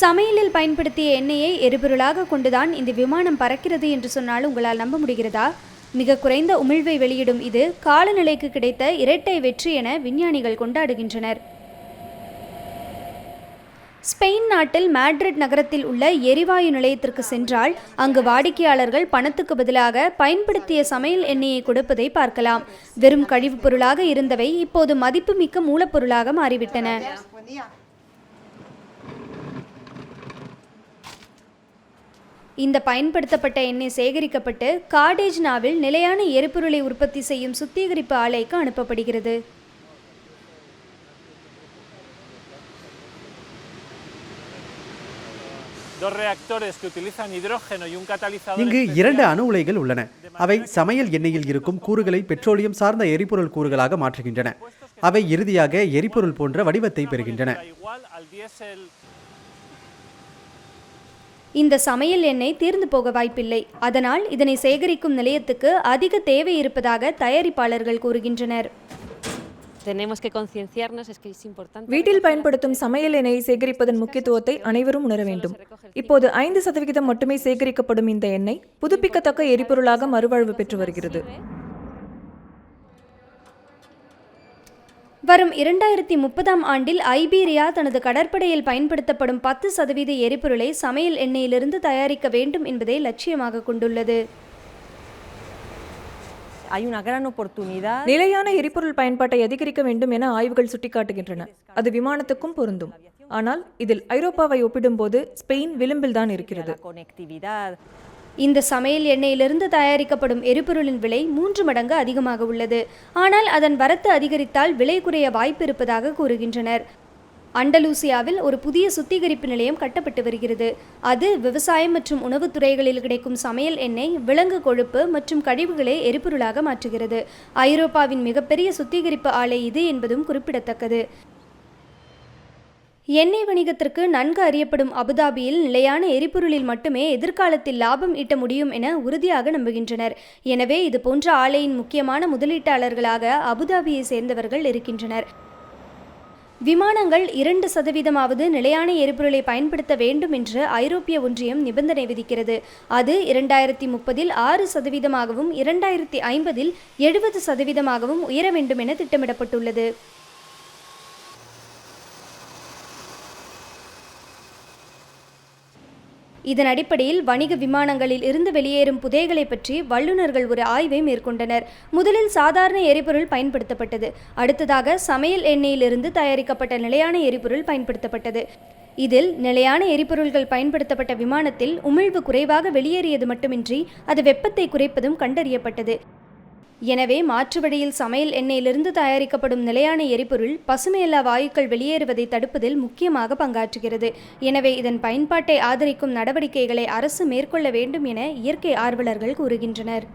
சமையலில் பயன்படுத்திய எண்ணெயை எரிபொருளாக கொண்டுதான் இந்த விமானம் பறக்கிறது என்று சொன்னால் உங்களால் நம்ப முடிகிறதா? மிக குறைந்த உமிழ்வை வெளியிடும் இது காலநிலைக்கு கிடைத்த இரட்டை வெற்றி என விஞ்ஞானிகள் கொண்டாடுகின்றனர். ஸ்பெயின் நாட்டில் மேட்ரிட் நகரத்தில் உள்ள எரிவாயு நிலையத்திற்கு சென்றால் அங்கு வாடிக்கையாளர்கள் பணத்துக்கு பதிலாக பயன்படுத்திய சமையல் எண்ணெயை கொடுப்பதை பார்க்கலாம். வெறும் கழிவுப் பொருளாக இருந்தவை இப்போது மதிப்புமிக்க மூலப்பொருளாக மாறிவிட்டன. இந்த பயன்படுத்தப்பட்ட எண்ணெய் சேகரிக்கப்பட்டு காடேஜ்னாவில் நிலையான எரிபொருளை உற்பத்தி செய்யும் சுத்திகரிப்பு ஆலைக்கு அனுப்பப்படுகிறது. Dos reactores que utilizan hidrógeno y un catalizador. இங்கு இரண்டு அணு உலைகள் உள்ளன. அவை சமையல் எண்ணெயில் இருக்கும் கூறுகளை பெட்ரோலியம் சார்ந்த எரிபொருள் கூறுகளாக மாற்றுகின்றன. அவை இறுதியாக எரிபொருள் போன்ற வடிவத்தை பெறுகின்றன. இந்த சமையல் எண்ணெய் தீர்ந்து போக வாய்ப்பில்லை. அதனால் இதனை சேகரிக்கும் நிலையத்துக்கு அதிக தேவை இருப்பதாக தயாரிப்பாளர்கள் கூறுகின்றனர். வீட்டில் பயன்படுத்தும் சமையல் எண்ணெயை சேகரிப்பதன் முக்கியத்துவத்தை அனைவரும் உணர வேண்டும். இப்போது ஐந்து சதவிகிதம் மட்டுமே சேகரிக்கப்படும் இந்த எண்ணெய் புதுப்பிக்கத்தக்க எரிபொருளாக மறுவாழ்வு பெற்று வருகிறது. வரும் இரண்டாயிரத்தி முப்பதாம் ஆண்டில் ஐபீரியா தனது கடற்படையில் பயன்படுத்தப்படும் பத்து சதவீத எரிபொருளை சமையல் எண்ணெயிலிருந்து தயாரிக்க வேண்டும் என்பதை லட்சியமாக கொண்டுள்ளது. நிலையான எரிபொருள் பயன்பாட்டை அதிகரிக்க வேண்டும் என ஆய்வுகள் சுட்டிக்காட்டுகின்றன அது விமானத்துக்கும் பொருந்தும் ஆனால் இதில் ஐரோப்பாவை ஒப்பிடும்போது ஸ்பெயின் விளிம்பில்தான் இருக்கிறது. இந்த சமையல் எண்ணெயிலிருந்து தயாரிக்கப்படும் எரிபொருளின் விலை மூன்று மடங்கு அதிகமாக உள்ளது. ஆனால் அதன் வரத்து அதிகரித்தால் விலை குறைய வாய்ப்பு இருப்பதாக கூறுகின்றனர். அண்டலூசியாவில் ஒரு புதிய சுத்திகரிப்பு நிலையம் கட்டப்பட்டு வருகிறது. அது விவசாயம் மற்றும் உணவுத் துறைகளில் கிடைக்கும் சமையல் எண்ணெய் விலங்கு கொழுப்பு மற்றும் கழிவுகளை எரிபொருளாக மாற்றுகிறது. ஐரோப்பாவின் மிகப்பெரிய சுத்திகரிப்பு ஆலை இது என்பதும் குறிப்பிடத்தக்கது. எண்ணெய் வணிகத்திற்கு நன்கு அறியப்படும் அபுதாபியில் நிலையான எரிபொருளில் மட்டுமே எதிர்காலத்தில் லாபம் ஈட்ட முடியும் என உறுதியாக நம்புகின்றனர். எனவே இது போன்ற ஆலையின் முக்கியமான முதலீட்டாளர்களாக அபுதாபியை சேர்ந்தவர்கள் இருக்கின்றனர். விமானங்கள் இரண்டு சதவீதமாவது நிலையான எரிபொருளை பயன்படுத்த வேண்டும் என்று ஐரோப்பிய ஒன்றியம் நிபந்தனை விதிக்கிறது. அது இரண்டாயிரத்தி முப்பதில் ஆறு சதவீதமாகவும் இரண்டாயிரத்தி ஐம்பதில் எழுபது சதவீதமாகவும் உயர வேண்டும் என திட்டமிடப்பட்டுள்ளது. இதன் அடிப்படையில் வணிக விமானங்களில் இருந்து வெளியேறும் புதைகளை பற்றி வல்லுநர்கள் ஒரு ஆய்வை மேற்கொண்டனர். முதலில் சாதாரண எரிபொருள் பயன்படுத்தப்பட்டது. அடுத்ததாக சமையல் எண்ணெயிலிருந்து தயாரிக்கப்பட்ட நிலையான எரிபொருள் பயன்படுத்தப்பட்டது. இதில் நிலையான எரிபொருள்கள் பயன்படுத்தப்பட்ட விமானத்தில் உமிழ்வு குறைவாக வெளியேறியது மட்டுமின்றி அது வெப்பத்தை குறைப்பதும் கண்டறியப்பட்டது. எனவே மாற்று வழியில் சமையல் எண்ணெயிலிருந்து தயாரிக்கப்படும் நிலையான எரிபொருள் பசுமையில்லா வாயுக்கள் வெளியேறுவதை தடுப்பதில் முக்கியமாக பங்காற்றுகிறது. எனவே இதன் பயன்பாட்டை ஆதரிக்கும் நடவடிக்கைகளை அரசு மேற்கொள்ள வேண்டும் என இயற்கை ஆர்வலர்கள் கூறுகின்றனர்.